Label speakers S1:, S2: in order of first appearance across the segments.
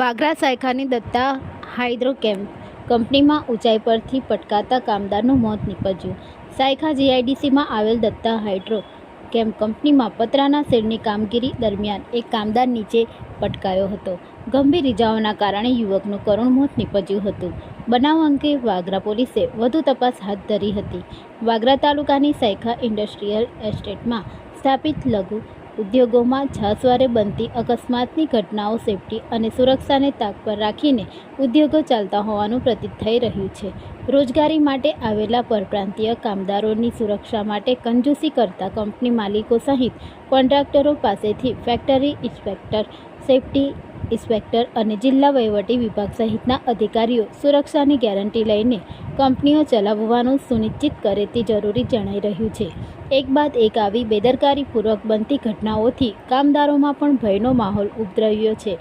S1: વાગરા સાયખાની દત્તા હાઇડ્રોકેમ કંપનીમાં ઊંચાઈ પરથી પટકાતા કામદારનું મોત નીપજ્યું. સાયખા જીઆઈડીસીમાં આવેલ દત્તા હાઇડ્રો કેમ્પ કંપનીમાં પતરાના શેડની કામગીરી દરમિયાન એક કામદાર નીચે પટકાયો હતો. ગંભીર ઇજાઓના કારણે યુવકનું કરુણ મોત નીપજ્યું હતું. બનાવ અંગે વાગરા પોલીસે વધુ તપાસ હાથ ધરી હતી. વાગરા તાલુકાની સાયખા ઇન્ડસ્ટ્રીયલ એસ્ટેટમાં સ્થાપિત લઘુ ઉદ્યોગોમાં છાસવારે બનતી અકસ્માતની ઘટનાઓ સેફટી અને સુરક્ષાને તાક પર રાખીને ઉદ્યોગો ચાલતા હોવાનું પ્રતીત થઈ રહ્યું છે. રોજગારી માટે આવેલા પરપ્રાંતીય કામદારોની સુરક્ષા માટે કંજૂસી કરતા કંપની માલિકો સહિત કોન્ટ્રાક્ટરો પાસેથી ફેક્ટરી ઇન્સ્પેક્ટર, સેફટી ઇન્સ્પેક્ટર અને જિલ્લા વહીવટી વિભાગ સહિતના અધિકારીઓ સુરક્ષાની ગેરંટી લઈને કંપનીઓ ચલાવવાનું સુનિશ્ચિત કરે તે જરૂરી જણાઈ રહ્યું છે. એક બાદ એક આવી બેદરકારીપૂર્વક બનતી ઘટનાઓથી કામદારોમાં પણ ભયનો માહોલ ઉભરાયો છે.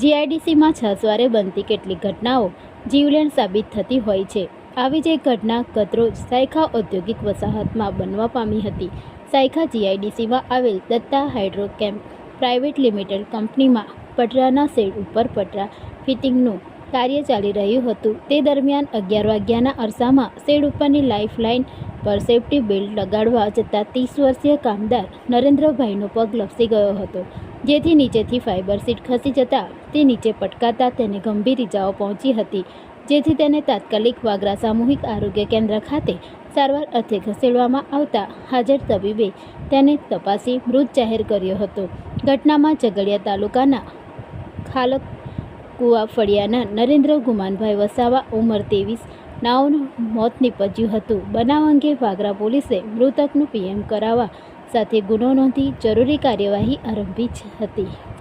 S1: જીઆઈડીસીમાં છસવારે બનતી કેટલીક ઘટનાઓ જીવલેણ સાબિત થતી હોય છે. આવી જ એક ઘટના ગતરોજ સાયખા ઔદ્યોગિક વસાહતમાં બનવા પામી હતી. સાયખા જીઆઈડીસીમાં આવેલ દત્તા હાઇડ્રોકેમ્પ પ્રાઇવેટ લિમિટેડ કંપનીમાં પટરાના શેડ ઉપર પટરા ફિટિંગનું કાર્ય ચાલી રહ્યું હતું. તે દરમિયાન અગિયાર વાગ્યાના અરસામાં શેડ ઉપરની લાઇફ લાઇન પર સેફ્ટી બેલ્ટ લગાડવા જતાં ત્રીસ વર્ષીય કામદાર નરેન્દ્રભાઈનો પગ લપસી ગયો હતો. જેથી નીચેથી ફાઇબર સીટ ખસી જતાં તે નીચે પટકાતા તેને ગંભીર ઇજાઓ પહોંચી હતી. જેથી તેને તાત્કાલિક વાગરા સામૂહિક આરોગ્ય કેન્દ્ર ખાતે સારવાર અર્થે ખસેડવામાં આવતા હાજર તબીબે તેને તપાસી મૃત જાહેર કર્યો હતો. ઘટનામાં ઝઘડિયા તાલુકાના ખાલક કુવા ફળિયાના નરેન્દ્ર ગુમાનભાઈ વસાવા ઉંમર ત્રેવીસ. નાઓનું મોત નીપજ્યું હતું. બનાવ અંગે વાગરા પોલીસે મૃતકનું પીએમ કરાવવા સાથે ગુનો નોંધી જરૂરી કાર્યવાહી આરંભી હતી.